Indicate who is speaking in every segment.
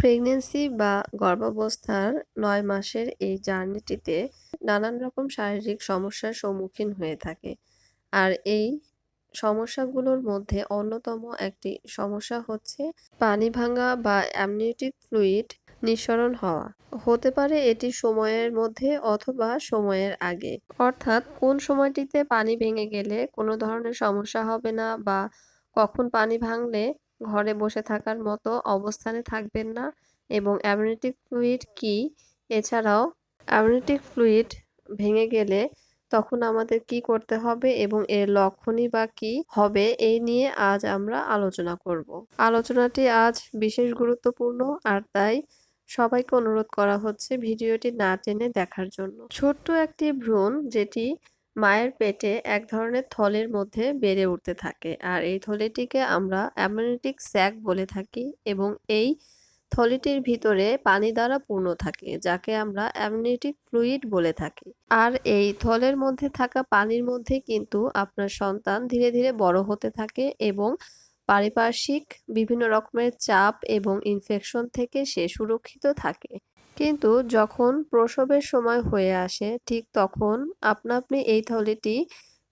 Speaker 1: Pregnancy বা গর্ভাবস্থার নয় মাসের এই জার্নিটিতে নানান রকম শারীরিক সমস্যার সম্মুখীন হয়ে থাকে। আর এই সমস্যাগুলোর মধ্যে অন্যতম একটি সমস্যা হচ্ছে পানি ভাঙা বা অ্যামনিওটিক ফ্লুইড নিঃসরণ হওয়া। হতে পারে এটি সময়ের মধ্যে অথবা সময়ের আগে। অর্থাৎ কোন সময়টিতে পানি ভেঙে গেলে কোনো ধরনের সমস্যা হবে না বা কখন পানি ভাঙলে ঘরে বসে থাকার মতো অবস্থানে থাকবেন না এবং অ্যামনিওটিক ফ্লুইড কী এছাড়াও অ্যামনিওটিক ফ্লুইড ভেঙে গেলে তখন আমাদের কি করতে হবে এবং এর লক্ষণই বা কী হবে এই নিয়ে আজ আমরা আলোচনা করব। আলোচনাটি আজ বিশেষ গুরুত্বপূর্ণ আর তাই সবাইকে অনুরোধ করা হচ্ছে ভিডিওটি না টেনে দেখার জন্য ছোট্ট একটি ভ্রূণ যেটি মায়ের পেটে এক ধরনের থলের মধ্যে বেড়ে উঠতে থাকে। আর এই থলিটিকে আমরা অ্যামনিওটিক স্যাক বলে থাকি এবং এই থলিটির ভিতরে পানি দ্বারা পূর্ণ থাকে, যাকে আমরা অ্যামনিওটিক ফ্লুইড বলে থাকি। আর এই থলের মধ্যে থাকা পানির মধ্যে কিন্তু আপনার সন্তান ধীরে ধীরে বড় হতে থাকে এবং পারিপার্শ্বিক বিভিন্ন রকমের চাপ এবং ইনফেকশন থেকে সে সুরক্ষিত থাকে। কিন্তু যখন প্রসবের সময় হয়ে আসে, ঠিক তখন আপনা আপনি এই থলিটি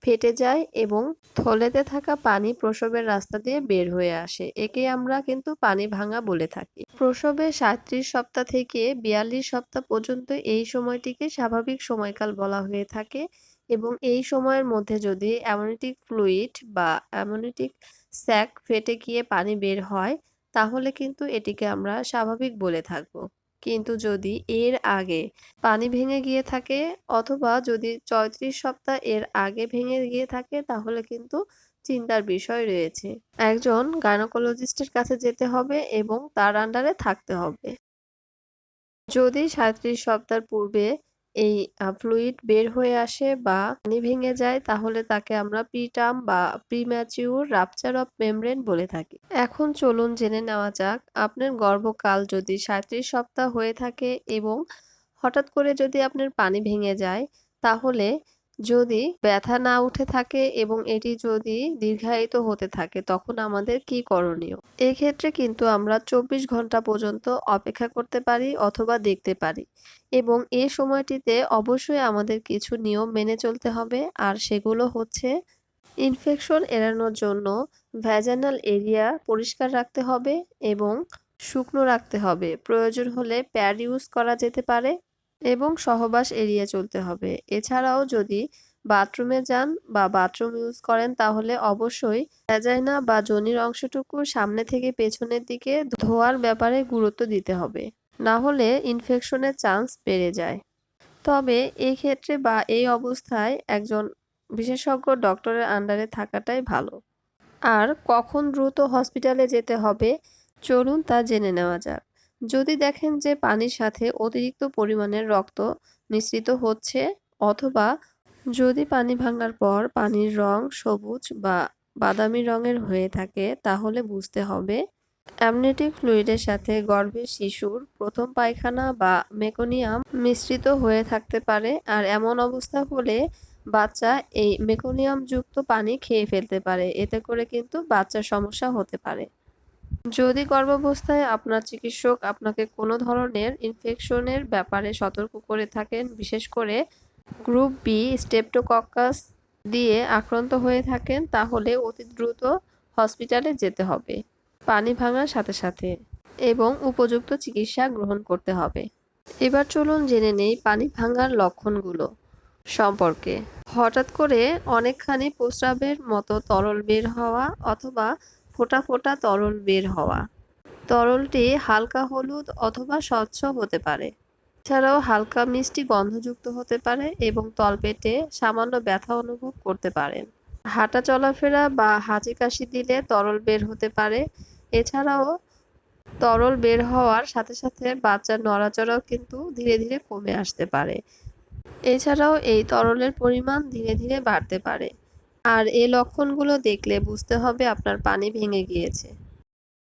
Speaker 1: ফেটে যায় এবং থলেতে থাকা পানি প্রসবের রাস্তা দিয়ে বের হয়ে আসে। একে আমরা কিন্তু পানি ভাঙা বলে থাকি। প্রসবে সাঁত্রিশ সপ্তাহ থেকে বিয়াল্লিশ সপ্তাহ পর্যন্ত এই সময়টিকে স্বাভাবিক সময়কাল বলা হয়ে থাকে এবং এই সময়ের মধ্যে যদি অ্যামনিটিক ফ্লুইড বা অ্যামনিটিক স্যাক ফেটে গিয়ে পানি বের হয়, তাহলে কিন্তু এটিকে আমরা স্বাভাবিক বলে থাকব। কিন্তু যদি এর আগে পানি ভেঙে গিয়ে থাকে অথবা যদি চৌত্রিশ সপ্তাহ এর আগে ভেঙে গিয়ে থাকে, তাহলে কিন্তু চিন্তার বিষয় রয়েছে। একজন গাইনোকোলজিস্টের কাছে যেতে হবে এবং তার আন্ডারে থাকতে হবে। যদি সাঁত্রিশ সপ্তাহ পূর্বে এই ফ্লুইড বের হয়ে আসে বা পানি ভেঙে যায়, তাহলে তাকে আমরা প্রিটার্ম বা প্রিম্যাচিউর রাপচার অফ মেমব্রেন বলে থাকি। এখন চলুন জেনে নেওয়া যাক, আপনার গর্ভকাল যদি সাঁত্রিশ সপ্তাহ হয়ে থাকে এবং হঠাৎ করে যদি আপনার পানি ভেঙে যায়, তাহলে যদি ব্যথা না উঠে থাকে এবং এটি যদি দীর্ঘায়িত হতে থাকে, তখন আমাদের কি করণীয়? এক্ষেত্রে কিন্তু আমরা চব্বিশ ঘণ্টা পর্যন্ত অপেক্ষা করতে পারি অথবা দেখতে পারি এবং এ সময়টিতে অবশ্যই আমাদের কিছু নিয়ম মেনে চলতে হবে আর সেগুলো হচ্ছে ইনফেকশন এড়ানোর জন্য ভ্যাজানাল এরিয়া পরিষ্কার রাখতে হবে এবং শুকনো রাখতে হবে। প্রয়োজন হলে প্যাড ইউজ করা যেতে পারে এবং সহবাস এড়িয়ে চলতে হবে। এছাড়াও যদি বাথরুমে যান বা বাথরুম ইউজ করেন, তাহলে অবশ্যই ভ্যাজাইনা বা জনির অংশটুকু সামনে থেকে পেছনের দিকে ধোয়ার ব্যাপারে গুরুত্ব দিতে হবে। না হলে ইনফেকশনের চান্স বেড়ে যায়। তবে এই ক্ষেত্রে বা এই অবস্থায় একজন বিশেষজ্ঞ ডক্টরের আন্ডারে থাকাটাই ভালো। আর কখন দ্রুত হসপিটালে যেতে হবে, চলুন তা জেনে নেওয়া যাক। যদি দেখেন যে পানির সাথে অতিরিক্ত পরিমাণের রক্ত মিশ্রিত হচ্ছে অথবা যদি পানি ভাঙার পর পানির রং সবুজ বা বাদামি রঙের হয়ে থাকে, তাহলে বুঝতে হবে অ্যামনেটিক ফ্লুইডের সাথে গর্ভের শিশুর প্রথম পায়খানা বা মেকোনিয়াম মিশ্রিত হয়ে থাকতে পারে। আর এমন অবস্থা হলে বাচ্চা এই মেকোনিয়ামযুক্ত পানি খেয়ে ফেলতে পারে। এতে করে কিন্তু বাচ্চার সমস্যা হতে পারে। যদি গর্ভাবস্থায় আপনার চিকিৎসক আপনাকে কোনো ধরনের ইনফেকশনের ব্যাপারে সতর্ক করে থাকেন, বিশেষ করে গ্রুপ বি স্টেপটোকক্কাস দিয়ে আক্রান্ত হয়ে থাকেন, তাহলে অতি দ্রুত হসপিটালে যেতে হবে। পানি ভাঙার সাথে সাথে এবং উপযুক্ত চিকিৎসা গ্রহণ করতে হবে। এবার চলুন জেনে নেই পানি ভাঙার লক্ষণগুলো সম্পর্কে। হঠাৎ করে অনেকখানি প্রস্রাবের মতো তরল বের হওয়া অথবা ফোটা ফোটা তরল বের হওয়া। তরলটি হালকা হলুদ অথবা স্বচ্ছ হতে পারে। এছাড়াও হালকা মিষ্টি গন্ধযুক্ত হতে পারে এবং তলপেটে সামান্য ব্যথা অনুভব করতে পারেন। হাঁটা চলাফেরা বা হাঁচি কাশি দিলে তরল বের হতে পারে। এছাড়াও তরল বের হওয়ার সাথে সাথে বাচ্চার নড়াচড়াও কিন্তু ধীরে ধীরে কমে আসতে পারে। এছাড়াও এই তরলের পরিমাণ ধীরে ধীরে বাড়তে পারে। আর এ লক্ষণগুলো দেখলে বুঝতে হবে আপনার পানি ভেঙে গিয়েছে।